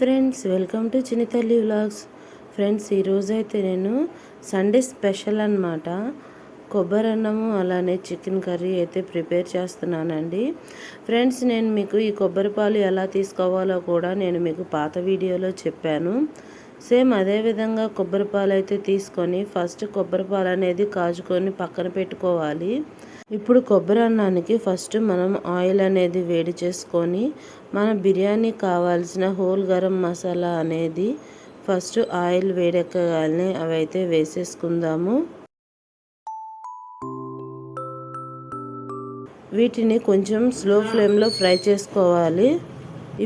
Friends welcome to Chinitalli vlogs. Friends ఈరోజు అయితే నేను సండే స్పెషల్ అన్నమాట. కొబ్బరి అన్నము అలానే చికెన్ కర్రీ అయితే ప్రిపేర్ చేస్తున్నానండి. ఫ్రెండ్స్ నేను మీకు ఈ కొబ్బరి పాలు ఎలా తీసుకోవాలో కూడా నేను మీకు పాత వీడియోలో చెప్పాను. సేమ్ అదే విధంగా కొబ్బరి పాలు అయితే తీసుకొని ఫస్ట్ కొబ్బరి పాలు అనేది కాచుకొని పక్కన పెట్టుకోవాలి. ఇప్పుడు కొబ్బరి అన్నానికి ఫస్ట్ మనం ఆయిల్ అనేది వేడి చేసుకొని మన బిర్యానీ కావాల్సిన హోల్ గరం మసాలా అనేది ఫస్ట్ ఆయిల్ వేడెక్కగానే అవైతే వేసేసుకుందాము. వీటిని కొంచెం స్లో ఫ్లేమ్లో ఫ్రై చేసుకోవాలి.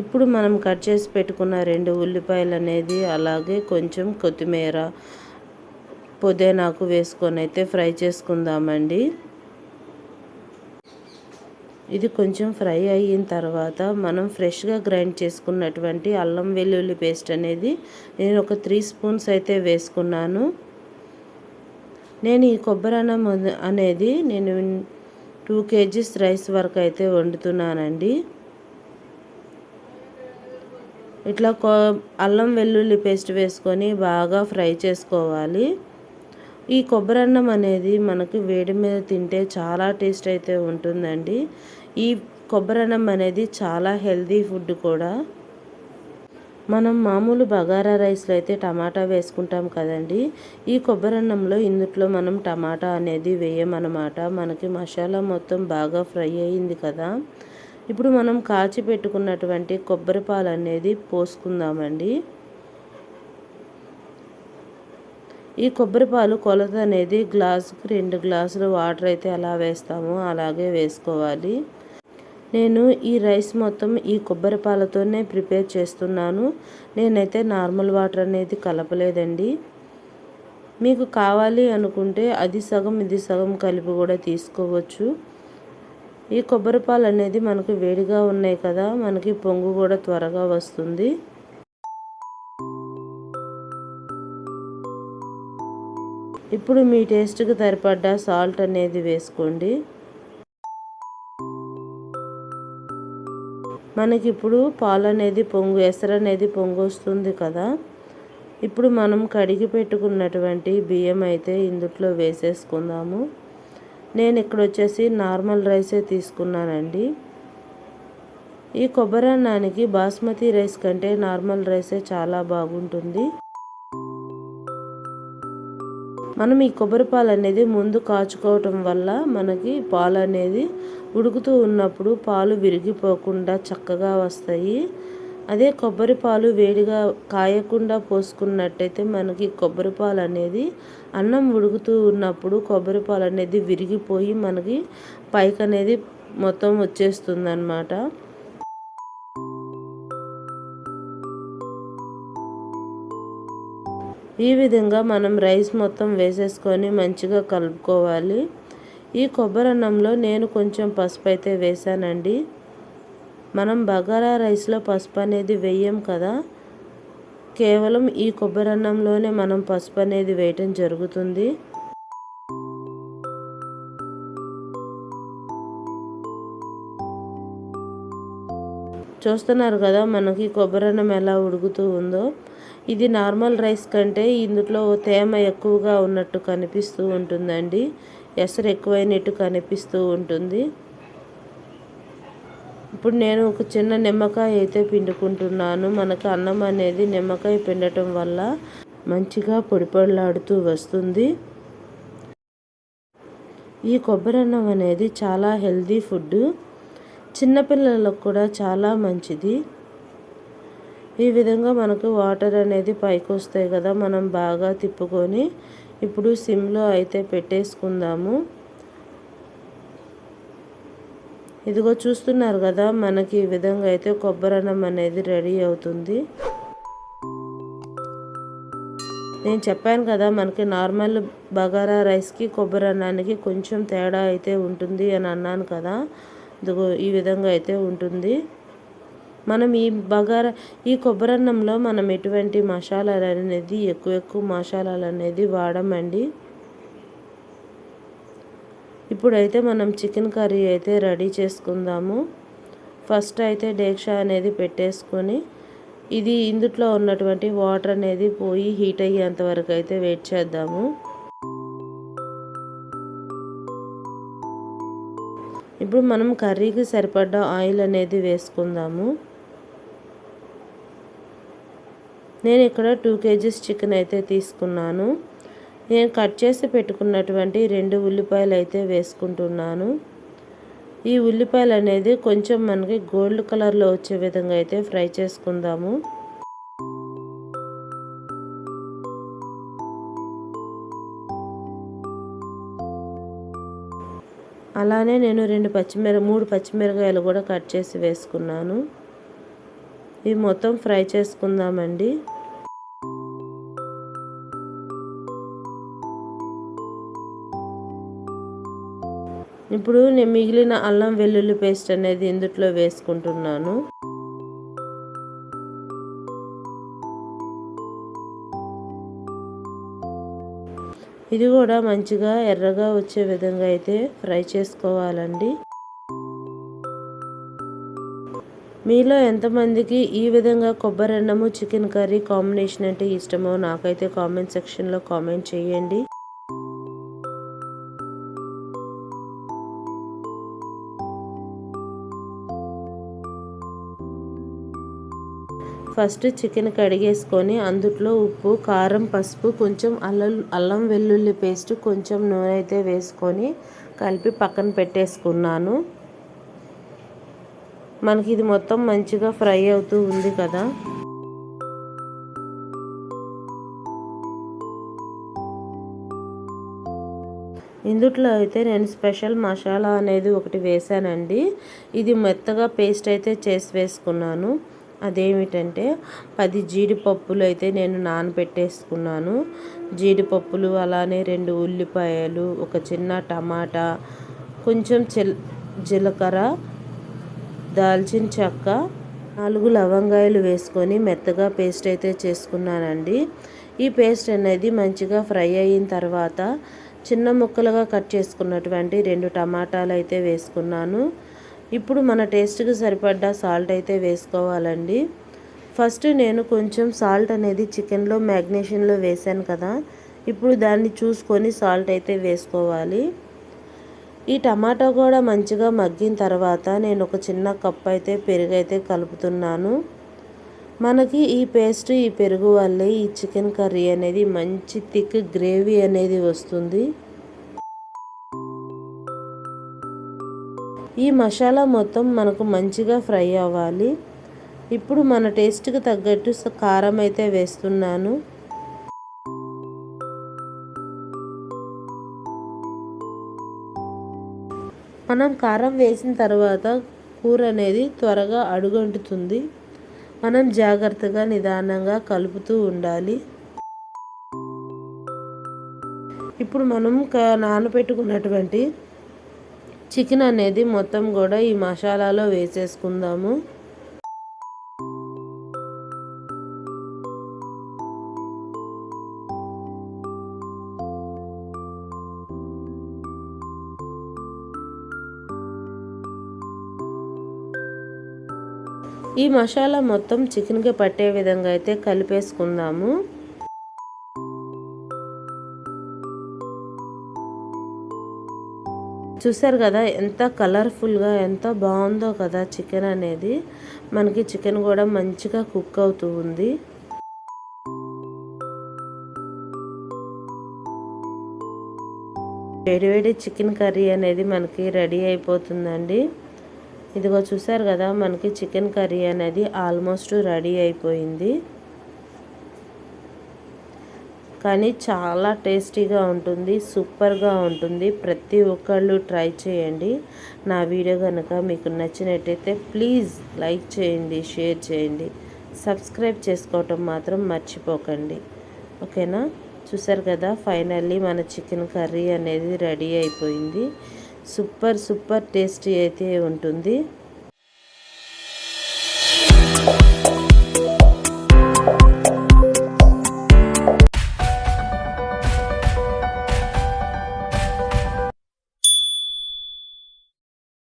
ఇప్పుడు మనం కట్ చేసి పెట్టుకున్న రెండు ఉల్లిపాయలు అనేది అలాగే కొంచెం కొత్తిమీర పుదీనాకు వేసుకొని అయితే ఫ్రై చేసుకుందామండి. ఇది కొంచెం ఫ్రై అయిన తర్వాత మనం ఫ్రెష్గా గ్రైండ్ చేసుకున్నటువంటి అల్లం వెల్లుల్లి పేస్ట్ అనేది నేను ఒక త్రీ స్పూన్స్ అయితే వేసుకున్నాను. నేను ఈ కొబ్బరి అన్నం అనేది నేను టూ కేజీస్ రైస్ వరకు అయితే వండుతున్నానండి. ఇట్లా అల్లం వెల్లుల్లి పేస్ట్ వేసుకొని బాగా ఫ్రై చేసుకోవాలి. ఈ కొబ్బరి అన్నం అనేది మనకి వేడి మీద తింటే చాలా టేస్ట్ అయితే ఉంటుందండి. ఈ కొబ్బరి అన్నం అనేది చాలా హెల్దీ ఫుడ్ కూడా. మనం మామూలు బగారా రైస్లో అయితే టమాటా వేసుకుంటాం కదండి. ఈ కొబ్బరి అన్నంలో ఇందుట్లో మనం టమాటా అనేది వేయమన్నమాట. మనకి మసాలా మొత్తం బాగా ఫ్రై అయ్యింది కదా. ఇప్పుడు మనం కాచి పెట్టుకున్నటువంటి కొబ్బరి పాలు అనేది పోసుకుందామండి. ఈ కొబ్బరి పాలు కొలత అనేది గ్లాసుకి రెండు గ్లాసులు వాటర్ అయితే ఎలా వేస్తామో అలాగే వేసుకోవాలి. నేను ఈ రైస్ మొత్తం ఈ కొబ్బరి పాలతోనే ప్రిపేర్ చేస్తున్నాను. నేనైతే నార్మల్ వాటర్ అనేది కలపలేదండి. మీకు కావాలి అనుకుంటే అది సగం ఇది సగం కలిపి కూడా తీసుకోవచ్చు. ఈ కొబ్బరి పాలు అనేది మనకు వేడిగా ఉన్నాయి కదా మనకి పొంగు కూడా త్వరగా వస్తుంది. ఇప్పుడు మీ టేస్ట్కి సరిపడ్డ సాల్ట్ అనేది వేసుకోండి. మనకి ఇప్పుడు పాలు అనేది పొంగు ఎసరు అనేది పొంగు వస్తుంది కదా. ఇప్పుడు మనం కడిగి పెట్టుకున్నటువంటి బియ్యం అయితే ఇందుట్లో వేసేసుకుందాము. నేను ఇక్కడ వచ్చేసి నార్మల్ రైసే తీసుకున్నానండి. ఈ కొబ్బరి అన్నానికి బాస్మతి రైస్ కంటే నార్మల్ రైసే చాలా బాగుంటుంది. మనం ఈ కొబ్బరి పాలు అనేది ముందు కాచుకోవటం వల్ల మనకి పాలు అనేది ఉడుకుతూ ఉన్నప్పుడు పాలు విరిగిపోకుండా చక్కగా వస్తాయి. అదే కొబ్బరి పాలు వేడిగా కాయకుండా పోసుకున్నట్టయితే మనకి కొబ్బరి పాలు అనేది అన్నం ఉడుకుతూ ఉన్నప్పుడు కొబ్బరి పాలు అనేది విరిగిపోయి మనకి పైకి అనేది మొత్తం వచ్చేస్తుంది ఈ విధంగా మనం రైస్ మొత్తం వేసేసుకొని మంచిగా కలుపుకోవాలి. ఈ కొబ్బరి అన్నంలో నేను కొంచెం పసుపు అయితే వేసానండి మనం బగారా రైస్లో పసుపు అనేది వేయం కదా. కేవలం ఈ కొబ్బరి అన్నంలోనే మనం పసుపు అనేది వేయటం జరుగుతుంది. చూస్తున్నారు కదా మనకి కొబ్బరి అన్నం ఎలా ఉడుకుతూ ఉందో. ఇది నార్మల్ రైస్ కంటే ఇందులో తేమ ఎక్కువగా ఉన్నట్టు కనిపిస్తూ ఉంటుందండి. ఎసరు ఎక్కువైనట్టు కనిపిస్తూ ఉంటుంది. ఇప్పుడు నేను ఒక చిన్న నిమ్మకాయ అయితే పిండుకుంటున్నాను. మనకు అన్నం అనేది నిమ్మకాయ పిండటం వల్ల మంచిగా పొడిపొడలాడుతూ వస్తుంది. ఈ కొబ్బరి అన్నం అనేది చాలా హెల్దీ ఫుడ్. చిన్నపిల్లలకు కూడా చాలా మంచిది. ఈ విధంగా మనకు వాటర్ అనేది పైకి వస్తాయి కదా మనం బాగా తిప్పుకొని ఇప్పుడు సిమ్లో అయితే పెట్టేసుకుందాము. ఇదిగో చూస్తున్నారు కదా మనకి ఈ విధంగా అయితే కొబ్బరి అన్నం అనేది రెడీ అవుతుంది. నేను చెప్పాను కదా మనకి నార్మల్ బగారా రైస్కి కొబ్బరి అన్నానికి కొంచెం తేడా అయితే ఉంటుంది అని అన్నాను కదా. ఇదిగో ఈ విధంగా అయితే ఉంటుంది. మనం ఈ బగారా ఈ కొబ్బరన్నంలో మనం ఎటువంటి మసాలాలు అనేది ఎక్కువ ఎక్కువ మసాలాలు అనేది వాడమండి. ఇప్పుడైతే మనం చికెన్ కర్రీ అయితే రెడీ చేసుకుందాము. ఫస్ట్ అయితే డేక్షా అనేది పెట్టేసుకొని ఇది ఇందుట్లో ఉన్నటువంటి వాటర్ అనేది పోయి హీట్ అయ్యేంత వరకు అయితే వెయిట్ చేద్దాము. ఇప్పుడు మనం కర్రీకి సరిపడ్డ ఆయిల్ అనేది వేసుకుందాము. నేను ఇక్కడ టూ కేజీస్ చికెన్ అయితే తీసుకున్నాను. నేను కట్ చేసి పెట్టుకున్నటువంటి రెండు ఉల్లిపాయలు అయితే వేసుకుంటున్నాను. ఈ ఉల్లిపాయలు అనేది కొంచెం మనకి గోల్డ్ కలర్లో వచ్చే విధంగా అయితే ఫ్రై చేసుకుందాము. అలానే నేను రెండు పచ్చిమిర మూడు పచ్చిమిరకాయలు కూడా కట్ చేసి వేసుకున్నాను. ఇవి మొత్తం ఫ్రై చేసుకుందామండి. ఇప్పుడు నేను మిగిలిన అల్లం వెల్లుల్లి పేస్ట్ అనేది ఇందుట్లో వేసుకుంటున్నాను? ఇది కూడా మంచిగా ఎర్రగా వచ్చే విధంగా అయితే ఫ్రై చేసుకోవాలండి. మీలో ఎంతమందికి ఈ విధంగా కొబ్బరి అన్నము చికెన్ కర్రీ కాంబినేషన్ అంటే ఇష్టమో నాకైతే కామెంట్ సెక్షన్లో కామెంట్ చేయండి. ఫస్ట్ చికెన్ కడిగేసుకొని అందుట్లో ఉప్పు కారం పసుపు కొంచెం అల్లం అల్లం వెల్లుల్లి పేస్ట్ కొంచెం నూనె అయితే వేసుకొని కలిపి పక్కన పెట్టేసుకున్నాను. మనకి ఇది మొత్తం మంచిగా ఫ్రై అవుతూ ఉంది కదా. ఇందుట్లో అయితే నేను స్పెషల్ మసాలా అనేది ఒకటి వేసానండి ఇది మెత్తగా పేస్ట్ అయితే చేసి వేసుకున్నాను. అదేమిటంటే పది జీడిపప్పులు అయితే నేను నానబెట్టేసుకున్నాను. జీడిపప్పులు అలానే రెండు ఉల్లిపాయలు ఒక చిన్న టమాటా కొంచెం చిల్ జీలకర్ర దాల్చిన చెక్క నాలుగు లవంగాయలు వేసుకొని మెత్తగా పేస్ట్ అయితే చేసుకున్నానండి. ఈ పేస్ట్ అనేది మంచిగా ఫ్రై అయిన తర్వాత చిన్న ముక్కలుగా కట్ చేసుకున్నటువంటి రెండు టమాటాలు అయితే వేసుకున్నాను. ఇప్పుడు మన టేస్ట్కి సరిపడ్డ సాల్ట్ అయితే వేసుకోవాలండి. ఫస్ట్ నేను కొంచెం సాల్ట్ అనేది చికెన్లో మ్యాగ్నేషన్లో వేసాను కదా. ఇప్పుడు దాన్ని చూసుకొని సాల్ట్ అయితే వేసుకోవాలి. ఈ టమాటా కూడా మంచిగా మగ్గిన తర్వాత నేను ఒక చిన్న కప్ అయితే పెరుగు అయితే కలుపుతున్నాను. మనకి ఈ పేస్ట్ ఈ పెరుగు వల్లే ఈ చికెన్ కర్రీ అనేది మంచి థిక్ గ్రేవీ అనేది వస్తుంది. ఈ మసాలా మొత్తం మనకు మంచిగా ఫ్రై అవ్వాలి. ఇప్పుడు మన టేస్ట్కి తగ్గట్టు కారం అయితే వేస్తున్నాను. మనం కారం వేసిన తర్వాత కూర అనేది త్వరగా అడుగంటుతుంది. మనం జాగ్రత్తగా నిదానంగా కలుపుతూ ఉండాలి. ఇప్పుడు మనం నానబెట్టుకున్నటువంటి చికెన్ అనేది మొత్తం కూడా ఈ మసాలాలో వేసేసుకుందాము. ఈ మసాలా మొత్తం చికెన్కి పట్టే విధంగా అయితే కలిపేసుకుందాము. చూసారు కదా ఎంత కలర్ఫుల్గా ఎంత బాగుందో కదా చికెన్ అనేది. మనకి చికెన్ కూడా మంచిగా కుక్ అవుతూ ఉంది. వేడివేడి చికెన్ కర్రీ అనేది మనకి రెడీ అయిపోతుందండి. ఇదిగో చూసారు కదా మనకి చికెన్ కర్రీ అనేది ఆల్మోస్ట్ రెడీ అయిపోయింది. కానీ చాలా టేస్టీగా ఉంటుంది సూపర్గా ఉంటుంది. ప్రతి ఒక్కళ్ళు ట్రై చేయండి. నా వీడియో కనుక మీకు నచ్చినట్టయితే ప్లీజ్ లైక్ చేయండి షేర్ చేయండి. సబ్స్క్రైబ్ చేసుకోవటం మాత్రం మర్చిపోకండి. ఓకేనా? చూసారు కదా ఫైనల్లీ మన చికెన్ కర్రీ అనేది రెడీ అయిపోయింది. సూపర్ సూపర్ టేస్టీ అయితే ఉంటుంది.